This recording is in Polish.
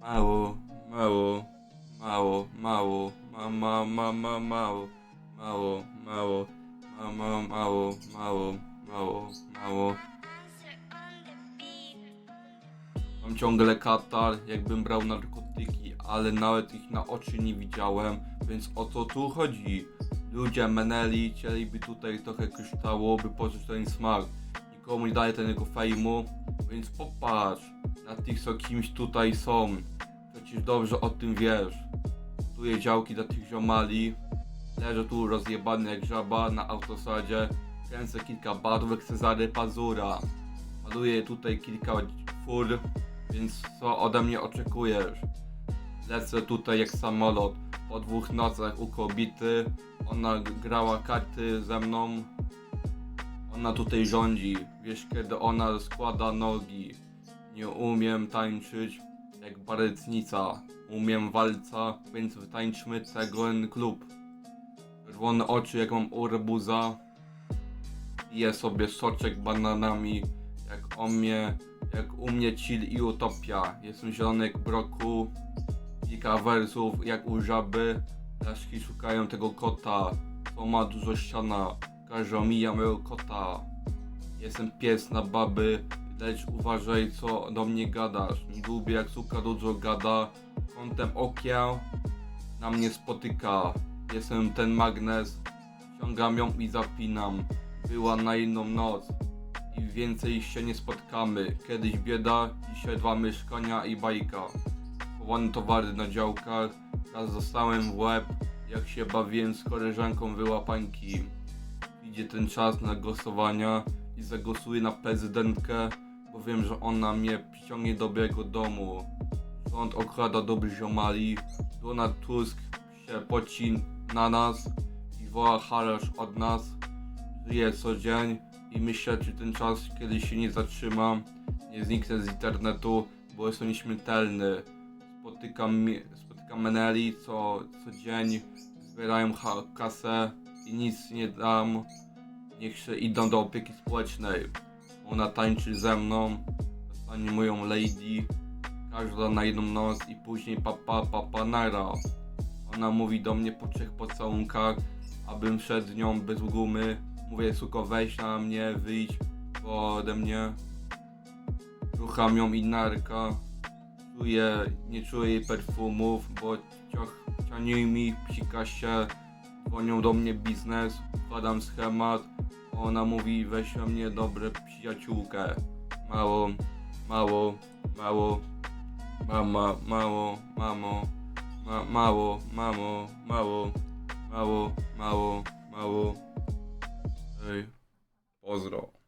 Mało, mało, mało, mało, ma, ma, ma, ma, mało, mało, mało, ma, ma, mało, mało, mało, mało. Mam ciągle katar, jakbym brał narkotyki, ale nawet ich na oczy nie widziałem, więc o co tu chodzi? Ludzie meneli, chcieliby tutaj trochę kryształu, by poczuć ten smak. Nikomu nie daje tego fejmu, więc popatrz na tych, co kimś tutaj są. Przecież dobrze o tym wiesz. Buduję działki dla tych ziomali. Leżę tu rozjebany jak żaba na autosadzie. Kręcę kilka barwek Cezary Pazura. Maluję tutaj kilka fur, więc co ode mnie oczekujesz? Lecę tutaj jak samolot. Po dwóch nocach u kobiety. Ona grała karty ze mną. Ona tutaj rządzi. Wiesz kiedy ona składa nogi. Nie umiem tańczyć jak baletnica. Umiem walca, więc tańczmy ten klub. Czerwone oczy jak mam u rebuza. Piję sobie soczek bananami. Jak o mnie, jak u mnie chill i utopia. Jestem zielony jak broku. Kilka wersów jak u żaby. Daszki szukają tego kota. To ma dużo ściana. Każdy omija mojego kota. Jestem pies na baby, lecz uważaj co do mnie gadasz. Nie lubię jak suka dużo gada. Kątem okia na mnie spotyka. Jestem ten magnes, ściągam ją i zapinam. Była na inną noc i więcej się nie spotkamy. Kiedyś bieda, dzisiaj dwa mieszkania i bajka. Chowane towary na działkach, raz dostałem w łeb, jak się bawiłem z koleżanką wyłapańki. Idzie ten czas na głosowania i zagłosuję na prezydentkę, bo wiem, że ona mnie przyciągnie do dobrego domu. Rząd okrada dobrych ziomali, Donald Tusk się poci na nas i woła haracz od nas. Żyję co dzień i myślę, czy ten czas kiedyś się nie zatrzymam, nie zniknę z internetu, bo jestem nieśmiertelny. Spotykam, spotykam meneli co, co dzień, zbierają kasę nic nie dam. Niech się idą do opieki społecznej. Ona tańczy ze mną, dostanie moją lady, każda na jedną noc i później papa papa nara. Ona mówi do mnie po trzech pocałunkach, abym szedł nią bez gumy. Mówię suko weź na mnie, wyjdź ode mnie. Rucham ją i narka. Czuję, nie czuję jej perfumów, bo ciach, ciani mi psika się. Dzwonią do mnie biznes, wkładam schemat. Ona mówi weź na mnie dobre przyjaciółkę. Mało, mało, mało, mama, mało, mamo, ma, mało, mamo, mało, mało, mało, mało. Ej, pozdro.